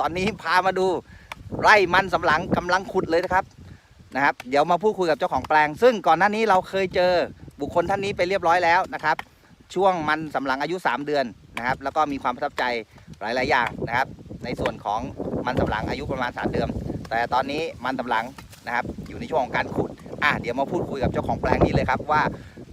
ตอนนี้พามาดูไร่มันสำหลังกำลังขุดเลยนะครับนะครับ เดี๋ยวมาพูดคุยกับเจ้าของแปลง ซึ่งก่อนหน้านี้เราเคยเจอบุคคลท่านนี้ไปเรียบร้อยแล้วนะครับ ช่วงมันสำหลังอายุ 3 เดือนนะครับ แล้วก็มีความประทับใจหลาย ๆ อย่างนะครับ ในส่วนของมันสำหลังอายุประมาณ3เดือน แต่ตอนนี้มันสำหลังนะครับอยู่ในช่วงของการขุดอะเดี๋ยวมาพูดคุยกับเจ้าของแปลงนี้เลยครับว่า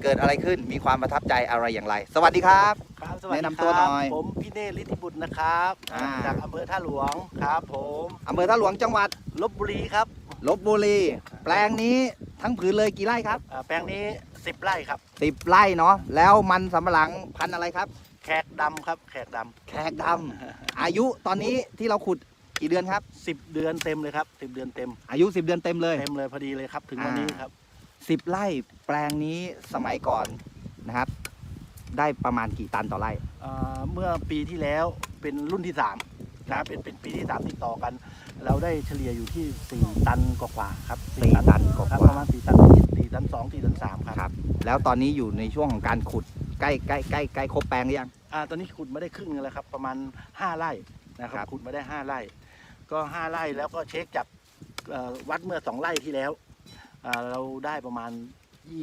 เกิดอะไรขึ้นมีความประทับใจอะไรอย่างไร สวัสดีครับ ครับสวัสดีแนะนำตัวหน่อยครับผมพี่เนธฤทธิบุตรนะครับอ่า จากอำเภอท่าหลวงครับผมอำเภอท่าหลวงจังหวัดลบบุรีครับลบบุรี แปลงนี้ทั้งผืนเลยกี่ไร่ครับอ่าแปลงนี้ 10 ไร่ครับ สิบไร่เนาะแล้วมันสำปะหลังพันธุ์อะไรครับ แขกดำครับแขกดแขกดำอายุตอนนี้ที่เราขุดกี่เดือนครับำ10 เดือนเต็มเลยครับ 10 เดือนเต็มอายุ 10 เดือนเต็มเลย เต็มเลยพอดีเลยครับ ถึงวันอ่านี้ครับ 10ไร่แปลงนี้สมัยก่อนนะครับ ได้ประมาณกี่ตันต่อไร่อ่าเมื่อปีที่แล้วเป็นรุ่นที่3นะครับเป็นเป็นปีที่3ติดต่อกัน เราได้เฉลี่ยอยู่ที่4ตันกว่าๆครับสี่ตันกว่าๆ ครับประมาณ4ตัน4ตัน2 4ตัน3ครับครับ แล้วตอนนี้อยู่ในช่วงของการขุดใกล้ใกล้ใกล้ใกล้ครบแปลงหรือยัง อ่าตอนนี้ขุดมาได้ครึ่งนึงแล้วครับ ประมาณ5ไร่นะคครัรับบ ขุดมาได้5ไร่ ก็5ไร่แล้วก็เช็คจากเอ่อวัดเมื่อ2ไร่ที่แล้ว อ่าเราได้ประมาณ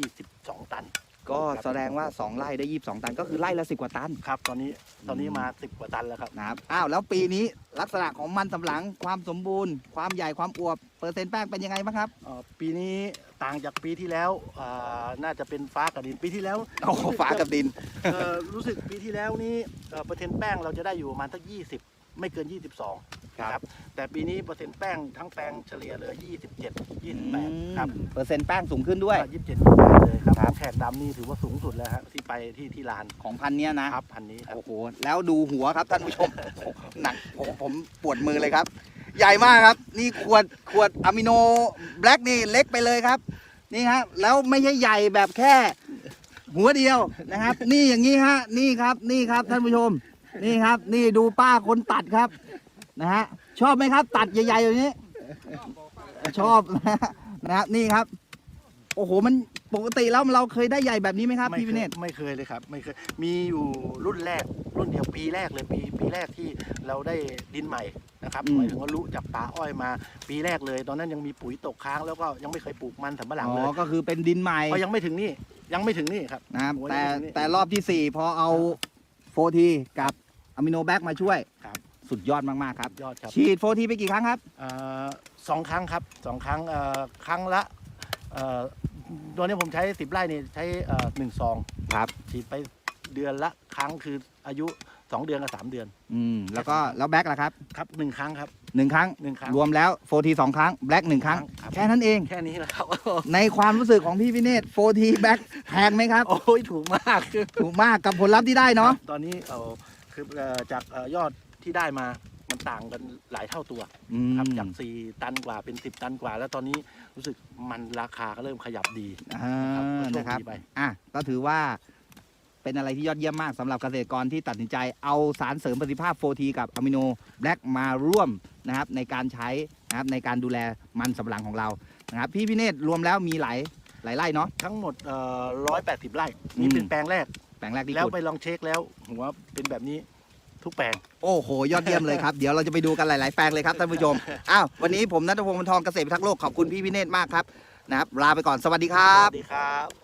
22 ตันก็แสดงว่า 2ไร่ได้ 22 ตัน ก็คือไร่ละ10 กว่าตันครับ ตอนนี้ตอนนี้มา 10 กว่าตันแล้วครับ นะครับอ้าวแล้วปีนี้ลักษณะของมันสำปะหลังความสมบูรณ์ ความใหญ่ความอวบเปอร์เซ็นต์แป้งเป็นยังไงบ้างครับ เอ่อปีนี้ต่างจากปีที่แล้วอ่าน่าจะเป็นฟ้ากับดินปีที่แล้วโอ้โหฟ้ากับดิน เอ่อรู้สึกปีที่แล้วนี้เอ่อเปอร์เซ็นต์แป้งเราจะได้อยู่ประมาณสัก20 ไม่เกิน 22ครับ แต่ปีนี้เปอร์เซ็นต์แป้งทั้งแปลงเฉลี่ยเหลือ27 28ครับเปอร์เซ็นต์แป้งสูงขึ้นด้วยยี่สิบเจ็ดเลยครับครับ แขกดำนี่ถือว่าสูงสุดแล้วฮะที่ไปที่ที่ลานของพันธุ์เนี้ยนะ ครับพันนี้ครับ โอ้โห แล้วดูหัวครับท่านผู้ชม หนักผมผมปวดมือเลยครับ ใหญ่มากครับ นี่ขวดขวดอะมิโนแบล็กนี่เล็กไปเลยครับ นี่ฮะแล้วไม่ใช่ใหญ่แบบแค่ หัวเดียวนะครับ นี่อย่างนี้ฮะ นี่ครับ นี่ครับท่านผู้ชม นี่ครับ นี่ดูป้าคนตัดครับ นะฮะชอบไหมครับ ตัดใหญ่ๆอย่างนี้ ชอบนะนะครับนี่ครับ โอ้โหมันปกติแล้วเราเคยได้ใหญ่แบบนี้ไหมครับไม่พี่เควิยเนต ไม่เคยเลยครับ ไม่เคย มีอยู่รุ่นแรก รุ่นเดียวปีแรกเลยปีปีแรกที่เราได้ดินใหม่นะครับอืม หมายถึงว่ารู้จากป่าอ้อยมาปีแรกเลย ตอนนั้นยังมีปุ๋ยตกค้างแล้วก็ยังไม่เคยปลูกมันสำปะหลังอ๋เลยอก็คือเป็นดินใหม่เพราะยังไม่ถึงนี่ยังไม่ถึงนี่ครับ นะครับโอ้ยแต่นี่ แต่รอบที่4พอเอาโฟทีกับ อะมิโนแบคมาช่วยครับ สุดยอดมากๆครับ ยอดครับฉีดโฟทีไปกี่ครั้งครับ เอ่อสองครั้งครับสองครั้งเอ่อครั้งละเอ่อตัวนี้ผมใช้สิบไร่นี่ใช้เอ่อหนึ่งซองครับ ฉีดไปเดือนละครั้งคืออายุสองเดือนกับสามเดือน อืมแล้วก็แล้วแบคล่ะครับครับหนึ่งครั้งครับหนึ่งครั้ง หนึ่งครั้งรวมแล้วโฟทีสองครั้งแบล็กหนึ่งครั้ง ครับแค่นั้นเอง แค่นี้แหละครับ ในความรู้สึกของพี่วิเนตโฟทีแบล็กแพงไหมครับ โอ้ยถูกมากถูกมากกับผลลัพธ์ที่ได้เนาะ ตอนนี้เอ่อ คือเอ่อจากเอ่อยอดที่ได้มามันต่างกันหลายเท่าตัวอืมครับจากสี่ตันกว่าเป็นสิบตันกว่า แล้วตอนนี้รู้สึกมันราคาก็เริ่มขยับดี อ่าครับก็โชคดีนะครับไป อะก็ถือว่าเป็นอะไรที่ยอดเยี่ยมมากสำหรับเกษตรกรที่ตัดสินใจเอาสารเสริมประสิทธิภาพโฟทีกับอะมิโนแบล็กมาร่วมนะครับ ในการใช้นะครับในการดูแลมันสำปะหลังของเรานะครับ พี่พิเนตรวมแล้วมีหลายหลายไร่เนาะ ทั้งหมดร้อยแปดสิบไร่นี่อืมเป็นแปลงแรกแป ลงแรกที่แล้วขุดไปลองเช็คแล้ว หัวเป็นแบบนี้ทุกแปลง โอ้โห ยอดเยี่ยมเลยครับ เดี๋ยวเราจะไปดูกันหลาย ๆ แปลงเลยครับท่านผู้ชม อ้าววันนี้ผมนัทพงศ์มนทองเกษตรพิทักษ์โลกขอบคุณพี่พิเนตรมากครับนะครับลาไปก่อนสวัสดีครับสวัสดีครับ